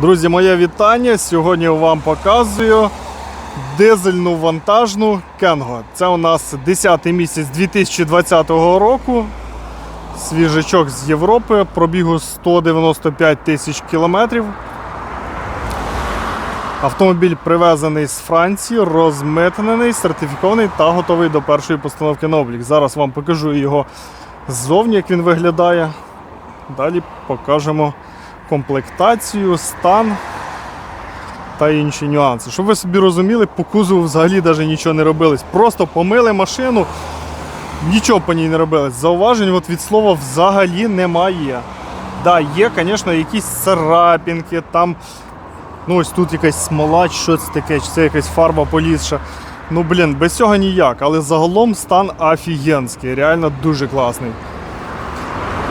Друзі, моє вітання. Сьогодні вам показую дизельну вантажну Кенго. Це у нас 10 місяць 2020 року. Свіжачок з Європи, пробігу 195 тисяч кілометрів. Автомобіль привезений з Франції, розмитнений, сертифікований та готовий до першої постановки на облік. Зараз вам покажу його ззовні, як він виглядає. Далі покажемо комплектацію, стан та інші нюанси. Щоб ви собі розуміли, по кузову взагалі навіть нічого не робилось. Просто помили машину, нічого по ній не робилось. Зауважень от від слова взагалі немає. Да, є, звісно, якісь царапінки, там, ну ось тут якась смола, що це таке, чи це якась фарба полізша. Ну, блін, без цього ніяк, але загалом стан офігенський, реально дуже класний.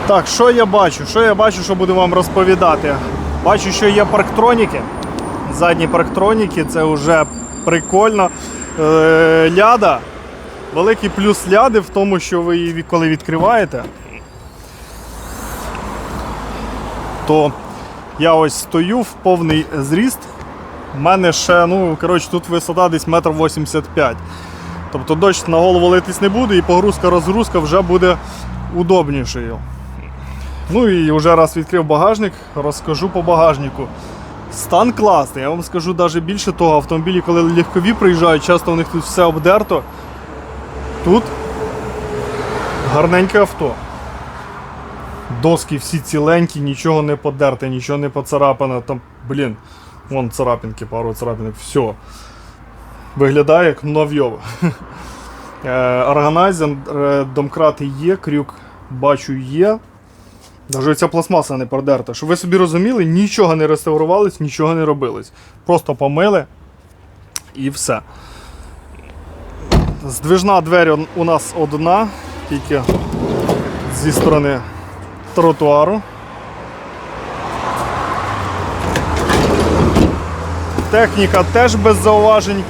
Так, що я бачу? Що я бачу, що буду вам розповідати? Бачу, що є парктроніки. Задні парктроніки, це вже прикольно. Е, ляда. Великий плюс ляди в тому, що ви її коли відкриваєте, то я ось стою в повний зріст. У мене ще, ну, коротше, тут висота десь метр 85 Тобто дощ на голову литись не буде і погрузка-розгрузка вже буде удобнішою. Ну і вже раз відкрив багажник, розкажу по багажнику. Стан класний, я вам скажу навіть більше того, автомобілі, коли легкові приїжджають, часто у них тут все обдерто. Тут гарненьке авто. Доски всі ціленькі, нічого не подерте, нічого не поцарапано. Там, блін, вон царапинки, пару царапинок, все. Виглядає як новьово. Е, Органайзер, е, домкрати є, крюк бачу є. Навіть ця пластмаса не продерта. Щоб ви собі розуміли, нічого не реставрувалось, нічого не робилось. Просто помили і все. Здвижна двері у нас одна, тільки зі сторони тротуару. Техніка теж без зауважень.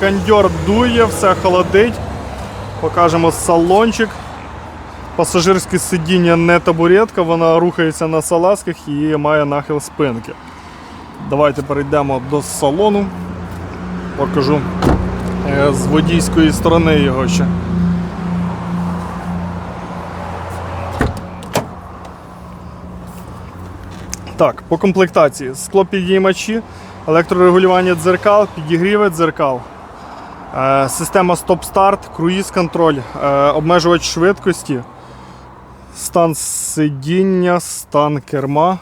Кондьор дує, все холодить. Покажемо салончик. Пасажирське сидіння не табуретка, вона рухається на салазках і має нахил спинки. Давайте перейдемо до салону. Покажу е, з водійської сторони його ще. Так, по комплектації склопідіймачі, електрорегулювання дзеркал, підігріви дзеркал. Е, Система стоп-старт, круїз-контроль, е, обмежувач швидкості, стан сидіння, стан керма.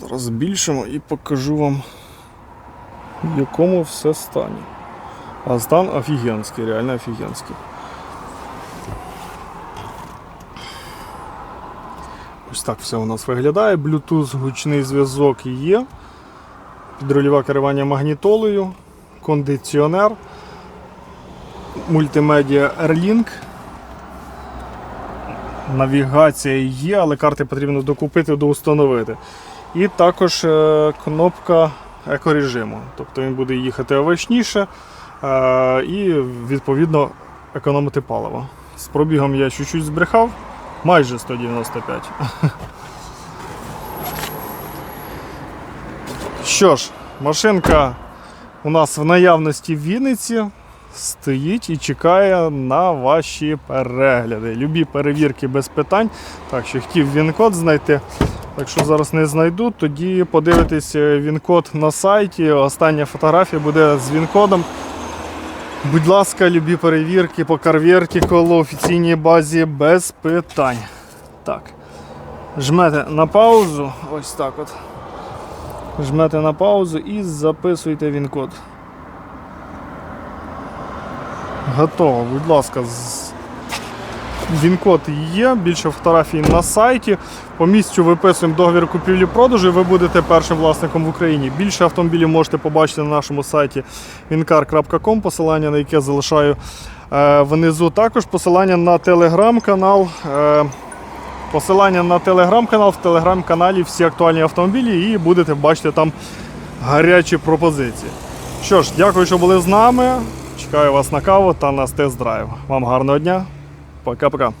Зараз збільшимо і покажу вам, в якому все стані. А стан офігенський, реально офігенський. Ось так все у нас виглядає. Bluetooth, гучний зв'язок є. Підрульове керування магнітолою кондиціонер, мультимедіа Airlink. Навігація є, але карти потрібно докупити, доустановити. І також е, кнопка екорежиму. Тобто він буде їхати овочніше е, і відповідно економити паливо. З пробігом я чуть-чуть збрехав, майже 195. Що ж, машинка у нас в наявності в Вінниці стоїть і чекає на ваші перегляди. Любі перевірки без питань. Так, що хотів він-код знайти. Якщо зараз не знайду, тоді подивитись він-код на сайті. Остання фотографія буде з він-кодом. Будь ласка, любі перевірки по CarVertical, офіційній базі без питань. Так. Жмете на паузу. Ось так от. Жмете на паузу і записуйте він код. Готово, будь ласка, він-код є, більше фотографій на сайті. По місцю виписуємо договір купівлі-продажу і ви будете першим власником в Україні. Більше автомобілів можете побачити на нашому сайті wincar.com, посилання на яке залишаю е, внизу. Також посилання на телеграм-канал. Е, Посилання на телеграм-канал, в телеграм-каналі всі актуальні автомобілі і будете бачити там гарячі пропозиції. Що ж, дякую, що були з нами. Чекаю вас на каву та на тест-драйв. Вам гарного дня. Пока-пока.